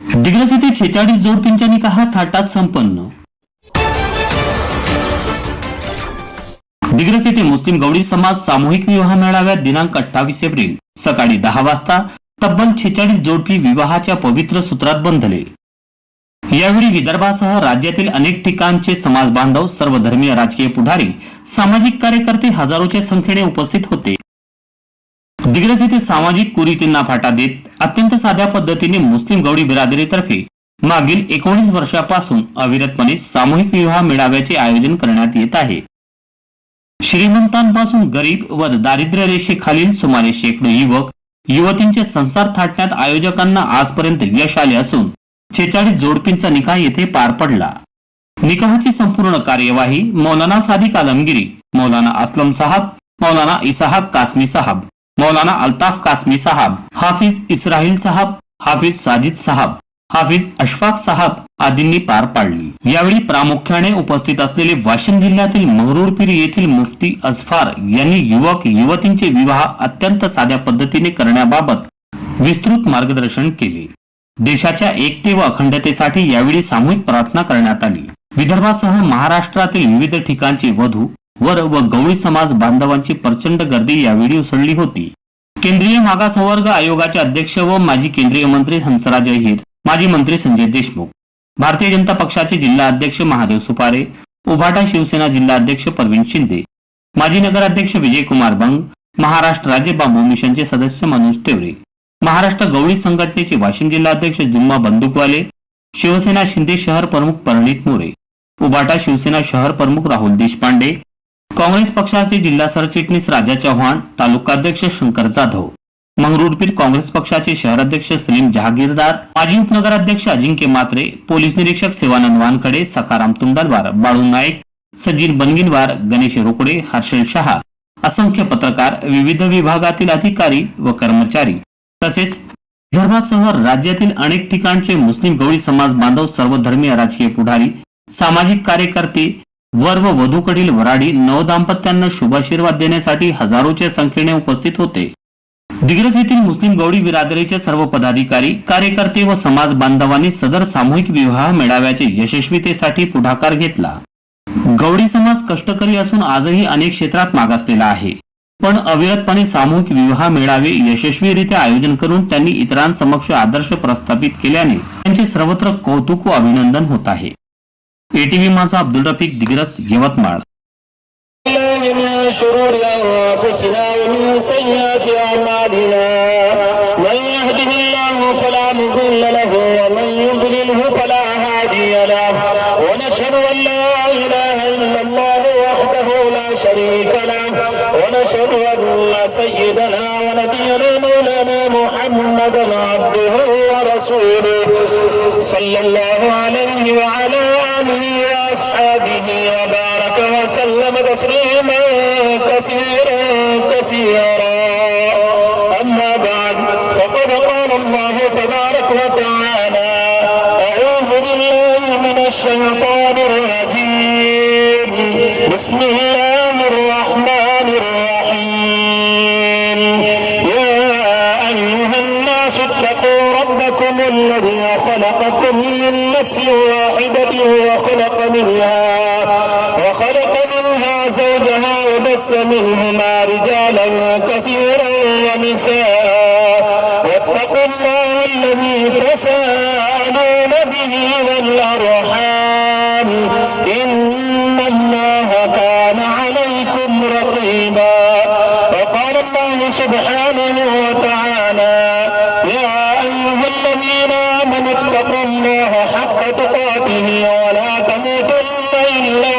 दिग्रस येथे छेचाळीस जोडपींच्या निकाह थाटात संपन्न. दिग्रस येथे मुस्लिम गौडी समाज सामूहिक विवाह मेळाव्यात दिनांक अठ्ठावीस एप्रिल सकाळी दहा वाजता तब्बल छेचाळीस जोडपी विवाहाच्या पवित्र सूत्रात बंधले. यावेळी विदर्भासह राज्यातील अनेक ठिकाणचे समाज बांधव सर्व धर्मीय राजकीय पुढारी सामाजिक कार्यकर्ते हजारोच्या संख्येने उपस्थित होते. दिग्रज येथे सामाजिक कुरीतींना फाटा देत अत्यंत साध्या पद्धतीने मुस्लिम गौडी बिरादरीतर्फे मागील एकोणीस वर्षापासून अविरतपणे सामूहिक विवाह मेळाव्याचे आयोजन करण्यात येत आहे. श्रीमंतांपासून गरीब व दारिद्र्य रेषेखालील सुमारे शेकडो युवक युवतींचे संसार थाटण्यात आयोजकांना आजपर्यंत यश आले असून छेचाळीस जोडपींचा निकाह येथे पार पडला. निकाहाची संपूर्ण कार्यवाही मौलाना सादिक आलमगिरी मौलाना असलम साहब मौलाना इसाहाब कासमी साहब मौलाना अल्ताफ कासमी साहब हाफिज इस्राहिल साहब हाफिज साजिद साहब हाफिज अशफाक साहब आदींनी पार पाडली. यावेळी प्रामुख्याने उपस्थित असलेले वाशिम जिल्ह्यातील महरूरपीर येथील मुफ्ती अजफार यांनी युवक युवतींचे विवाह अत्यंत साध्या पद्धतीने करण्याबाबत विस्तृत मार्गदर्शन केले. देशाच्या एकते व अखंडतेसाठी यावेळी सामूहिक प्रार्थना करण्यात आली. विदर्भासह महाराष्ट्रातील विविध ठिकाणचे वधू वर व गवळी समाज बांधवांची प्रचंड गर्दी यावेळी उसळली होती. केंद्रीय मागासवर्ग आयोगाचे अध्यक्ष व माजी केंद्रीय मंत्री हंसराज अहिर माजी मंत्री संजय देशमुख भारतीय जनता पक्षाचे जिल्हा अध्यक्ष महादेव सुपारे उभाटा शिवसेना जिल्हा अध्यक्ष परवीन शिंदे माजी नगराध्यक्ष विजयकुमार बंग महाराष्ट्र राज्य बांबू मिशनचे सदस्य मनोज टेवरे महाराष्ट्र गवळी संघटनेचे वाशिम जिल्हा अध्यक्ष जुम्मा बंदुकवाले शिवसेना शिंदे शहर प्रमुख परिणित मोरे उबाटा शिवसेना शहर प्रमुख राहुल देशपांडे काँग्रेस पक्षाचे जिल्हा सरचिटणीस राजा चव्हाण तालुकाध्यक्ष शंकर जाधव. मंगरुळपीर काँग्रेस पक्षाचे शहराध्यक्ष सलीम जहागीरदार माजी उपनगराध्यक्ष अजिंक्य मात्रे पोलीस निरीक्षक सेवानंद वानखडे सखाराम तुंडलवार बाळू नाईक सज्जिन बनगिनवार गणेश रोकडे हर्षल शहा असंख्य पत्रकार विविध विभागातील अधिकारी व कर्मचारी. तसेच विदर्भासह राज्यातील अनेक ठिकाणचे मुस्लिम गवळी समाज बांधव सर्वधर्मीय राजकीय पुढारी सामाजिक कार्यकर्ते वर व वधूकडील वराडी नवदाम्पत्यांना शुभाशीर्वाद देण्यासाठी हजारोच्या संख्येने उपस्थित होते. दिग्रस येथील मुस्लिम गौडी बिरादरीचे सर्व पदाधिकारी कार्यकर्ते व समाज बांधवांनी सदर सामूहिक विवाह मेळाव्याच्या यशस्वीतेसाठी पुढाकार घेतला. गौडी समाज कष्टकरी असून आजही अनेक क्षेत्रात मागासलेला आहे. पण अविरतपणे सामूहिक विवाह मेळावे यशस्वीरित्या आयोजन करून त्यांनी इतरांसमक्ष आदर्श प्रस्थापित केल्याने त्यांचे सर्वत्र कौतुक व अभिनंदन होत आहे. एटीव्ही माझा अब्दुल रफीक दिग्रस यवतमाळ شرور أنفسنا ومن سيئات أعمالنا من يهده الله فلا مضل له ومن يضلله فلا هادي له ونشهد أن لا إله إلا الله وحده لا شريك له ونشهد أن سيدنا ونبينا مولانا محمدا عبده ورسوله صلى الله عليه وعلى آله وأصحابه وبارك وسلم تسليما كثيرا كثيرا أما بعد فقد قال الله تبارك وتعالى أعوذ بالله من الشيطان وخلق منها زوجها وبث منهما رجالا كثيرا ونساء. واتقوا الله الذي تساءلون به والأرحام. إن الله كان عليكم رقيبا. وقال الله سبحانه وتعالى يا أيها الذين آمنوا اتقوا الله حق تقاته ولا تموتن إلا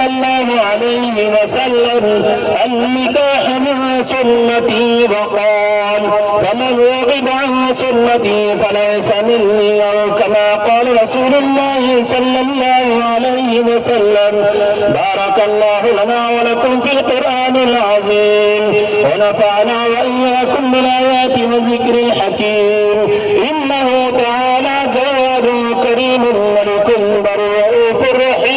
صلى الله عليه وسلم النكاح من سنتي وقال فمن رغب عن سنتي فليس مني أو كما قال رسول الله صلى الله عليه وسلم بارك الله لنا ولكم في القرآن العظيم ونفعنا وإياكم بالآيات والذكر الحكيم إنه تعالى جواد كريم ملك بر رؤوف رحيم.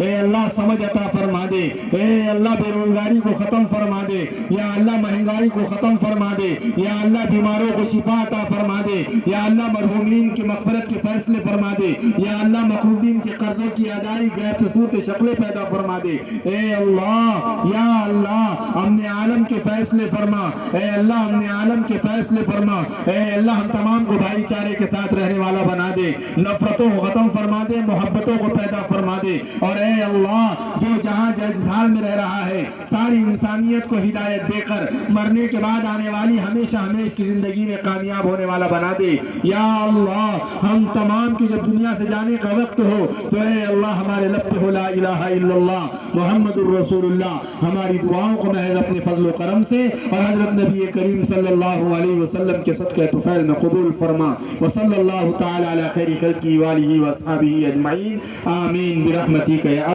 اے اللہ سمجھ عطا فرما دے۔ اے اللہ بے روزگاری کو ختم فرما دے۔ یا اللہ مہنگائی کو ختم فرما دے۔ یا اللہ بیماروں کو شفا عطا فرما دے۔ یا اللہ مرحومین کی مغفرت کے فیصلے فرما دے۔ یا اللہ مقروضین کے قرضوں کی ادائی غیر صورت شکلیں پیدا فرما دے۔ اے اللہ، یا اللہ امن عالم کے فیصلے فرما۔ اے اللہ امن عالم کے فیصلے فرما۔ اے اللہ، ہم تمام کو بھائی چارے کے ساتھ رہنے والا بنا دے۔ نفرتوں کو ختم فرما دے، محبتوں کو پیدا فرما دے۔ اور اے اے اللہ، جو جہاں جیسال میں رہ رہا ہے، ساری انسانیت کو ہدایت دے کر مرنے کے بعد آنے والی ہمیشہ ہمیش کی زندگی میں کامیاب ہونے والا بنا دے۔ یا اللہ، ہم تمام کی جب دنیا سے جانے کا وقت ہو، تو اے اللہ، ہمارے لب ہو لا الہ الا اللہ، محمد الرسول اللہ۔ ہماری دعاوں کو محض اپنے فضل و کرم سے اور حضرت نبی کریم صلی اللہ علیہ وسلم کے صدقہ تفیل میں قبول فرما۔ وصل اللہ تعالی علی خیر خلقی والی واصحابہ اجمعین۔ آمین۔ برحمتی کا